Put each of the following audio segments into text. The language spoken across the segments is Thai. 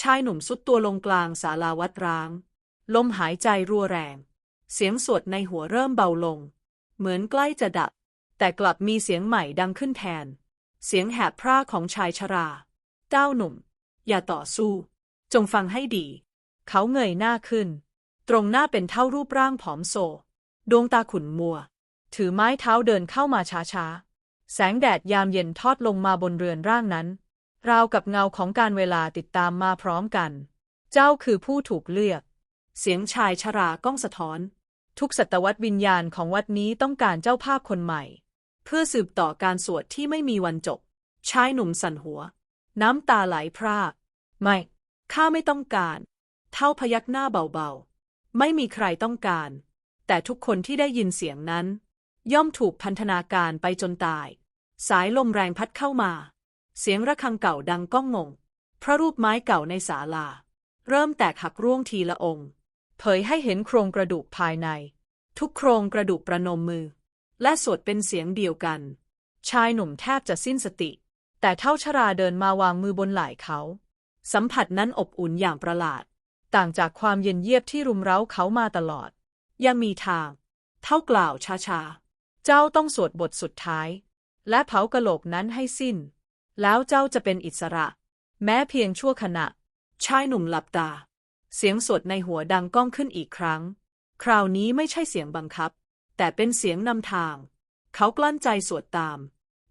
ชายหนุ่มสุดตัวลงกลางศาลาวัดร้าง ลมหายใจรัวแรง เสียงสวดในหัวเริ่มเบาลง เหมือนใกล้จะดับ แต่กลับมีเสียงใหม่ดังขึ้นแทน เสียงแหบพร่าของชายชรา เจ้าหนุ่ม อย่าต่อสู้ จงฟังให้ดี เขาเงยหน้าขึ้น ตรงหน้าเป็นเท่ารูปร่างผอมโซ ดวงตาขุ่นมัว ถือไม้เท้าเดินเข้ามาช้าๆ แสงแดดยามเย็นทอดลงมาบนเรือนร่างนั้น ราวกับเงาของการเวลาติดตามมาพร้อมกัน เจ้าคือผู้ถูกเลือก เสียงชายชราก้องสะท้อน ทุกศตวรรษวิญญาณของวัดนี้ต้องการเจ้าภาพคนใหม่ เพื่อสืบต่อการสวดที่ไม่มีวันจบ ชายหนุ่มสั่นหัว น้ำตาไหลพราก ไม่ ข้าไม่ต้องการ เท่าพยักหน้าเบาๆ ไม่มีใครต้องการ แต่ทุกคนที่ได้ยินเสียงนั้น ย่อมถูกพันธนาการไปจนตาย สายลมแรงพัดเข้ามา เสียงระฆังเก่าดังก้องงง พระรูปไม้เก่าในศาลา เริ่มแตกหักร่วงทีละองค์ เผยให้เห็นโครงกระดูกภายใน ทุกโครงกระดูกประนมมือ และสวดเป็นเสียงเดียวกัน ชายหนุ่มแทบจะสิ้นสติ แต่เท่าชราเดินมาวางมือบนไหล่เขา สัมผัสนั้นอบอุ่นอย่างประหลาด ต่างจากความเย็นเยียบที่รุมเร้าเขามาตลอด ยังมีทาง เท่ากล่าวช้าๆ เจ้าต้องสวดบทสุดท้าย และเผากะโหลกนั้นให้สิ้น แล้วเจ้าจะเป็นอิสระ แม้เพียงชั่วขณะ ชายหนุ่มหลับตา เสียงสวดในหัวดังก้องขึ้นอีกครั้ง คราวนี้ไม่ใช่เสียงบังคับ แต่เป็นเสียงนำทาง เขากลั้นใจสวดตาม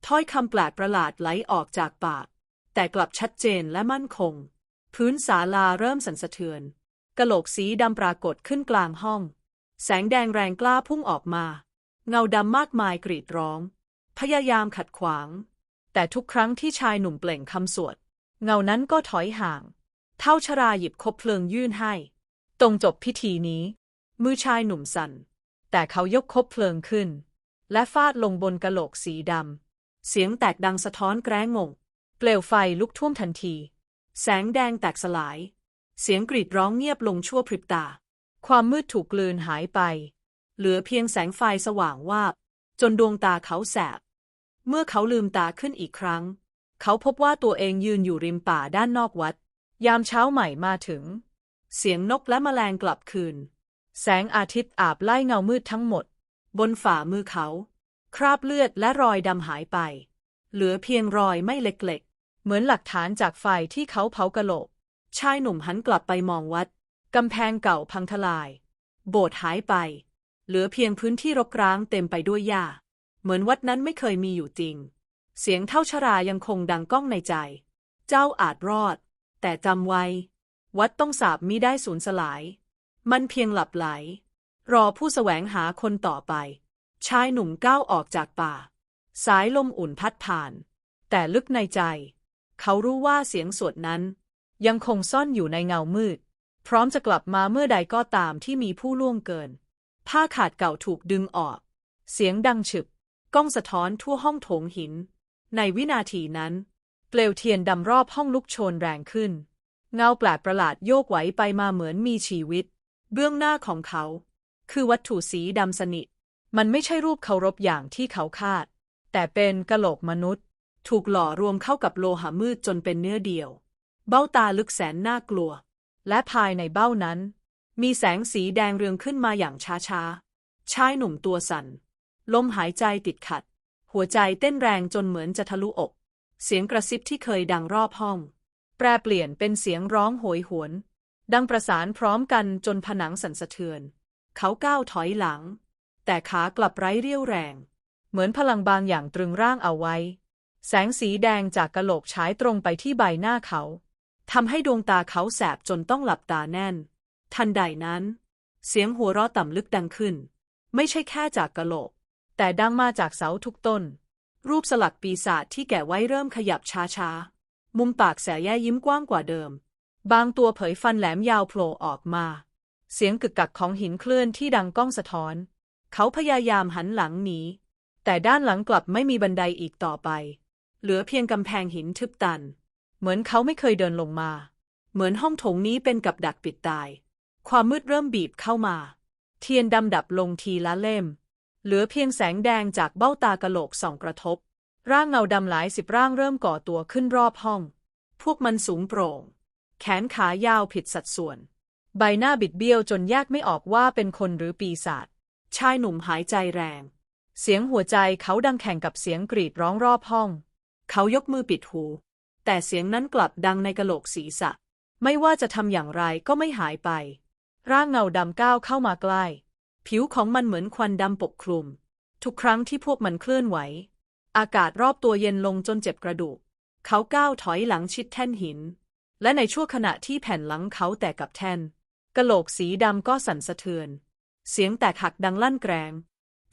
ถ้อยคำแปลกประหลาดไหลออกจากปาก แต่กลับชัดเจนและมั่นคง พื้นศาลาเริ่มสั่นสะเทือนกะโหลกสีดำปรากฏขึ้นกลางห้อง แสงแดงแรงกล้าพุ่งออกมา เงาดำมากมายกรีดร้อง พยายามขัดขวาง แต่ทุกครั้งที่ชายหนุ่มเปล่งคำสวด เงานั้นก็ถอยห่าง เท่าชราหยิบคบเพลิงยื่นให้ ตรงจบพิธีนี้ มือชายหนุ่มสั่น แต่เขายกคบเพลิงขึ้น และฟาดลงบนกะโหลกสีดำ เสียงแตกดังสะท้อนแกร้งงเปลวไฟลุกท่วมทันที แสงแดงแตกสลาย เสียงกรีดร้องเงียบลงชั่วพริบตา ความมืดถูกกลืนหายไป เหลือเพียงแสงไฟสว่างวาบ จนดวงตาเขาแสบ เมื่อเขาลืมตาขึ้นอีกครั้ง เขาพบว่าตัวเองยืนอยู่ริมป่าด้านนอกวัด ยามเช้าใหม่มาถึง เสียงนกและแมลงกลับคืน แสงอาทิตย์อาบไล่เงามืดทั้งหมด บนฝ่ามือเขา คราบเลือดและรอยดำหายไป เหลือเพียงรอยไม่เล็กๆ เหมือนหลักฐานจากไฟที่เขาเผากะโหลก ชายหนุ่มหันกลับไปมองวัดกำแพงเก่าพังทลาย โบสถ์หายไป เหลือเพียงพื้นที่รกร้างเต็มไปด้วยหญ้า เหมือนวัดนั้นไม่เคยมีอยู่จริง เสียงเท่าชรายังคงดังก้องในใจ เจ้าอาจรอด แต่จำไว้ วัดต้องสาบมิได้สูญสลาย มันเพียงหลับไหล รอผู้แสวงหาคนต่อไป ชายหนุ่มก้าวออกจากป่า สายลมอุ่นพัดผ่าน แต่ลึกในใจ เขารู้ว่าเสียงสวดนั้น ยังคงซ่อนอยู่ในเงามืด พร้อมจะกลับมาเมื่อใดก็ตามที่มีผู้ล่วงเกิน ผ้าขาดเก่าถูกดึงออก เสียงดังฉึบ กล้องสะท้อนทั่วห้องโถงหิน ในวินาทีนั้น เปลวเทียนดำรอบห้องลุกโชนแรงขึ้น เงาแปลกประหลาดโยกไหวไปมาเหมือนมีชีวิต เบื้องหน้าของเขา คือวัตถุสีดำสนิท มันไม่ใช่รูปเคารพอย่างที่เขาคาด แต่เป็นกะโหลกมนุษย์ ถูกหล่อรวมเข้ากับโลหะมืดจนเป็นเนื้อเดียว เบ้าตาลึกแสนน่ากลัว และภายในเบ้านั้น มีแสงสีแดงเรืองขึ้นมาอย่างช้าๆชายหนุ่มตัวสั่น ลมหายใจติดขัด หัวใจเต้นแรงจนเหมือนจะทะลุอก เสียงกระซิบที่เคยดังรอบห้อง แปรเปลี่ยนเป็นเสียงร้องโหยหวน ดังประสานพร้อมกันจนผนังสั่นสะเทือน เขาก้าวถอยหลัง แต่ขากลับไร้เรี่ยวแรง เหมือนพลังบางอย่างตรึงร่างเอาไว้ แสงสีแดงจากกะโหลกฉายตรงไปที่ใบหน้าเขาทำให้ดวงตาเขาแสบจนต้องหลับตาแน่น ทันใดนั้น เสียงหัวเราะต่ำลึกดังขึ้น ไม่ใช่แค่จากกะโหลก แต่ดังมาจากเสาทุกต้น รูปสลักปีศาจที่แกะไว้เริ่มขยับช้าๆ มุมปากแสแย่ยิ้มกว้างกว่าเดิม บางตัวเผยฟันแหลมยาวโผล่ออกมา เสียงกึกกักของหินเคลื่อนที่ดังก้องสะท้อน เขาพยายามหันหลังหนี แต่ด้านหลังกลับไม่มีบันไดอีกต่อไป เหลือเพียงกำแพงหินทึบตัน เหมือนเขาไม่เคยเดินลงมา เหมือนห้องโถงนี้เป็นกับดักปิดตาย ความมืดเริ่มบีบเข้ามา เทียนดำดับลงทีละเล่ม เหลือเพียงแสงแดงจากเบ้าตากะโหลกส่องกระทบ ร่างเงาดำหลายสิบร่างเริ่มก่อตัวขึ้นรอบห้อง พวกมันสูงโปร่ง แขนขายาวผิดสัดส่วน ใบหน้าบิดเบี้ยวจนแยกไม่ออกว่าเป็นคนหรือปีศาจชายหนุ่มหายใจแรง เสียงหัวใจเขาดังแข่งกับเสียงกรีดร้องรอบห้อง เขายกมือปิดหู แต่เสียงนั้นกลับดังในกะโหลกศีรษะ ไม่ว่าจะทำอย่างไรก็ไม่หายไป ร่างเงาดำก้าวเข้ามาใกล้ ผิวของมันเหมือนควันดำปกคลุม ทุกครั้งที่พวกมันเคลื่อนไหว อากาศรอบตัวเย็นลงจนเจ็บกระดูก เขาก้าวถอยหลังชิดแท่นหิน และในชั่วขณะที่แผ่นหลังเขาแตกกับแท่นกะโหลกสีดำก็สั่นสะเทือน เสียงแตกหักดังลั่นแกรง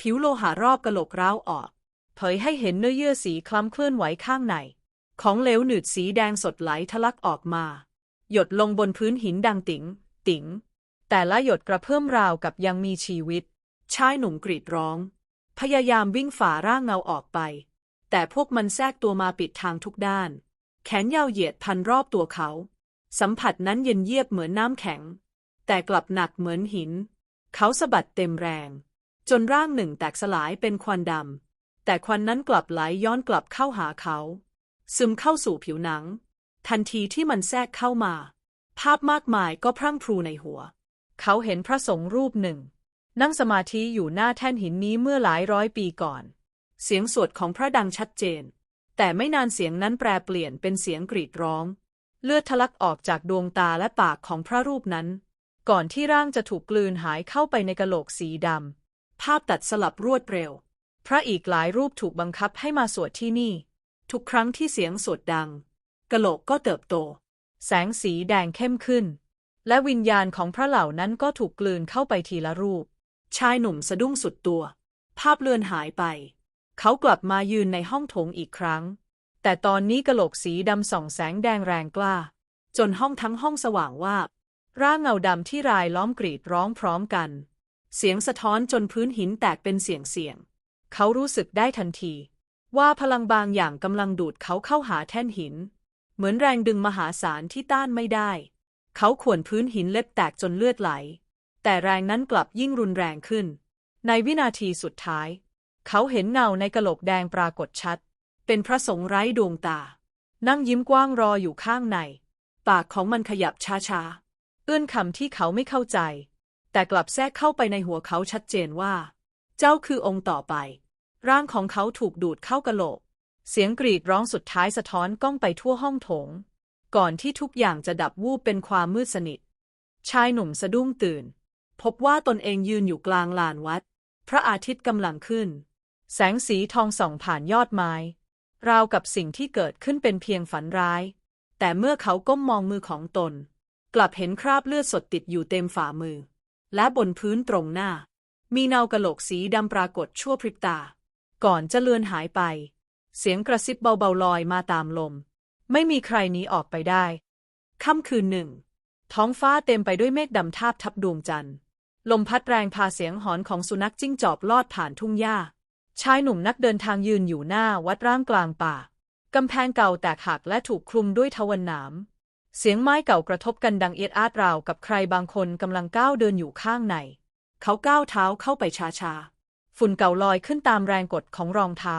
ผิวโลหะรอบกะโหลกร้าวออก เผยให้เห็นเนื้อเยื่อสีคล้ำเคลื่อนไหวข้างใน ของเหลวหนืดสีแดงสดไหลทะลักออกมา หยดลงบนพื้นหินดังติ๋ง ติ๋ง แต่ละหยดกระเพื่อมราวกับยังมีชีวิต ชายหนุ่มกรีดร้อง พยายามวิ่งฝ่าร่างเงาออกไป แต่พวกมันแทรกตัวมาปิดทางทุกด้าน แขนยาวเหยียดพันรอบตัวเขา สัมผัสนั้นเย็นเยียบเหมือนน้ำแข็ง แต่กลับหนักเหมือนหิน เขาสะบัดเต็มแรง จนร่างหนึ่งแตกสลายเป็นควันดำ แต่ควันนั้นกลับไหลย้อนกลับเข้าหาเขา ซึมเข้าสู่ผิวหนัง ทันทีที่มันแทรกเข้ามา ภาพมากมายก็พรั่งพรูในหัว เขาเห็นพระสงฆ์รูปหนึ่ง นั่งสมาธิอยู่หน้าแท่นหินนี้เมื่อหลายร้อยปีก่อน เสียงสวดของพระดังชัดเจน แต่ไม่นานเสียงนั้นแปรเปลี่ยนเป็นเสียงกรีดร้อง เลือดทะลักออกจากดวงตาและปากของพระรูปนั้น ก่อนที่ร่างจะถูกกลืนหายเข้าไปในกะโหลกสีดำ ภาพตัดสลับรวดเร็ว พระอีกหลายรูปถูกบังคับให้มาสวดที่นี่ ทุกครั้งที่เสียงสวดดังกะโหลกก็เติบโต แสงสีแดงเข้มขึ้น และวิญญาณของพระเหล่านั้นก็ถูกกลืนเข้าไปทีละรูป ชายหนุ่มสะดุ้งสุดตัว ภาพเลือนหายไป เขากลับมายืนในห้องโถงอีกครั้ง แต่ตอนนี้กะโหลกสีดำส่องแสงแดงแรงกล้า จนห้องทั้งห้องสว่างวาบ ร่างเงาดำที่รายล้อมกรีดร้องพร้อมกัน เสียงสะท้อนจนพื้นหินแตกเป็นเสียงเสียง เขารู้สึกได้ทันที ว่าพลังบางอย่างกำลังดูดเขาเข้าหาแท่นหิน เหมือนแรงดึงมหาศาลที่ต้านไม่ได้ เขาข่วนพื้นหินเล็บแตกจนเลือดไหล แต่แรงนั้นกลับยิ่งรุนแรงขึ้น ในวินาทีสุดท้าย เขาเห็นเงาในกะโหลกแดงปรากฏชัด เป็นพระสงฆ์ไร้ดวงตา นั่งยิ้มกว้างรออยู่ข้างใน ปากของมันขยับช้าๆ เอื้อนคำที่เขาไม่เข้าใจ แต่กลับแทรกเข้าไปในหัวเขาชัดเจนว่า เจ้าคือองค์ต่อไป ร่างของเขาถูกดูดเข้ากะโหลก เสียงกรีดร้องสุดท้ายสะท้อนก้องไปทั่วห้องโถง ก่อนที่ทุกอย่างจะดับวูบเป็นความมืดสนิท ชายหนุ่มสะดุ้งตื่น พบว่าตนเองยืนอยู่กลางลานวัด พระอาทิตย์กำลังขึ้น แสงสีทองส่องผ่านยอดไม้ ราวกับสิ่งที่เกิดขึ้นเป็นเพียงฝันร้าย แต่เมื่อเขาก้มมองมือของตน กลับเห็นคราบเลือดสดติดอยู่เต็มฝ่ามือ และบนพื้นตรงหน้า มีเงากะโหลกสีดำปรากฏชั่วพริบตา ก่อนจะเลือนหายไป เสียงกระซิบเบาๆลอยมาตามลม ไม่มีใครหนีออกไปได้ค่ำคืนหนึ่ง ท้องฟ้าเต็มไปด้วยเมฆดำทาบทับดวงจันทร์ ลมพัดแรงพาเสียงหอนของสุนัขจิ้งจอกลอดผ่านทุ่งหญ้า ชายหนุ่มนักเดินทางยืนอยู่หน้าวัดร่างกลางป่ากำแพงเก่าแตกหักและถูกคลุมด้วยทวันหนามเสียงไม้เก่ากระทบกันดังเอียดอาดราวกับใครบางคนกำลังก้าวเดินอยู่ข้างใน เขาก้าวเท้าเข้าไปช้าๆ ฝุ่นเก่าลอยขึ้นตามแรงกดของรองเท้า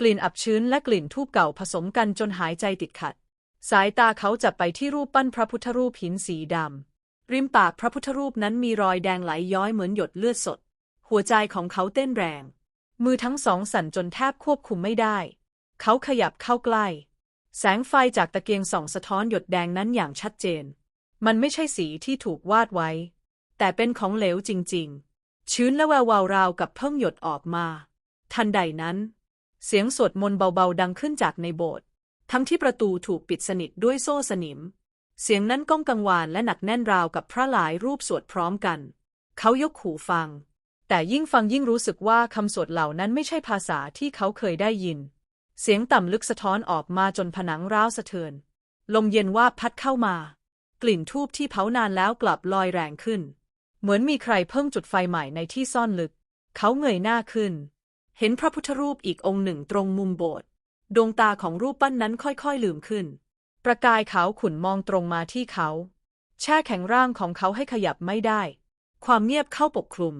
กลิ่นอับชื้นและกลิ่นทูบเก่าผสมกันจนหายใจติดขัด สายตาเขาจับไปที่รูปปั้นพระพุทธรูปหินสีดำ ริมปากพระพุทธรูปนั้นมีรอยแดงไหลย้อยเหมือนหยดเลือดสด หัวใจของเขาเต้นแรง มือทั้งสองสั่นจนแทบควบคุมไม่ได้ เขาขยับเข้าใกล้ แสงไฟจากตะเกียงส่องสะท้อนหยดแดงนั้นอย่างชัดเจน มันไม่ใช่สีที่ถูกวาดไว้ แต่เป็นของเหลวจริงๆ ชื้นและแวววาวราวกับเพิ่งหยดออกมา ทันใดนั้น เสียงสวดมนต์เบาๆดังขึ้นจากในโบสถ์ทั้งที่ประตูถูกปิดสนิทด้วยโซ่สนิม เสียงนั้นก้องกังวานและหนักแน่นราวกับพระหลายรูปสวดพร้อมกัน เขายกหูฟัง แต่ยิ่งฟังยิ่งรู้สึกว่าคำสวดเหล่านั้นไม่ใช่ภาษาที่เขาเคยได้ยิน เสียงต่ำลึกสะท้อนออกมาจนผนังร้าวสะเทือน ลมเย็นว่าพัดเข้ามา กลิ่นทูบที่เผานานแล้วกลับลอยแรงขึ้น เหมือนมีใครเพิ่งจุดไฟใหม่ในที่ซ่อนลึก เขาเงยหน้าขึ้น เห็นพระพุทธรูปอีกองค์หนึ่งตรงมุมโบสถ์ดวงตาของรูปปั้นนั้นค่อยๆ ลืมขึ้น ประกายขาวขุ่นมองตรงมาที่เขา แช่แข็งร่างของเขาให้ขยับไม่ได้ ความเงียบเข้าปกคลุม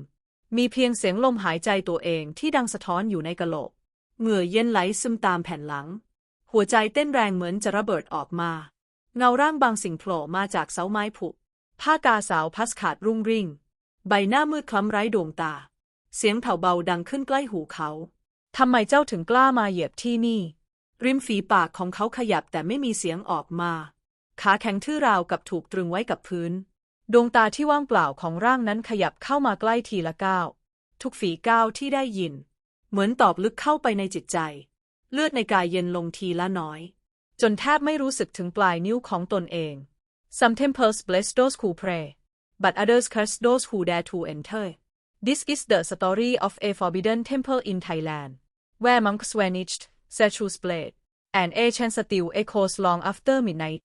มีเพียงเสียงลมหายใจตัวเองที่ดังสะท้อนอยู่ในกะโหลก เหงื่อเย็นไหลซึมตามแผ่นหลัง หัวใจเต้นแรงเหมือนจะระเบิดออกมา เงาร่างบางสิ่งโผล่มาจากเสาไม้ผุผ้ากาสาวพัสขาดรุ่งริ่ง ใบหน้ามืดคล้ำไร้ดวงตา เสียงแผ่วเบาดังขึ้นใกล้หูเขาทำไมเจ้าถึงกล้ามาเหยียบที่นี่ ริมฝีปากของเขาขยับแต่ไม่มีเสียงออกมา ขาแข็งทื่อราวกับถูกตรึงไว้กับพื้น ดวงตาที่ว่างเปล่าของร่างนั้นขยับเข้ามาใกล้ทีละก้าว ทุกฝีก้าวที่ได้ยิน เหมือนตอบลึกเข้าไปในจิตใจ เลือดในกายเย็นลงทีละน้อย จนแทบไม่รู้สึกถึงปลายนิ้วของตนเอง Some temples bless those who pray but others curse those who dare to enter This is the story of a forbidden temple in Thailand where monks vanished statues blade and ancient still echoes long after midnight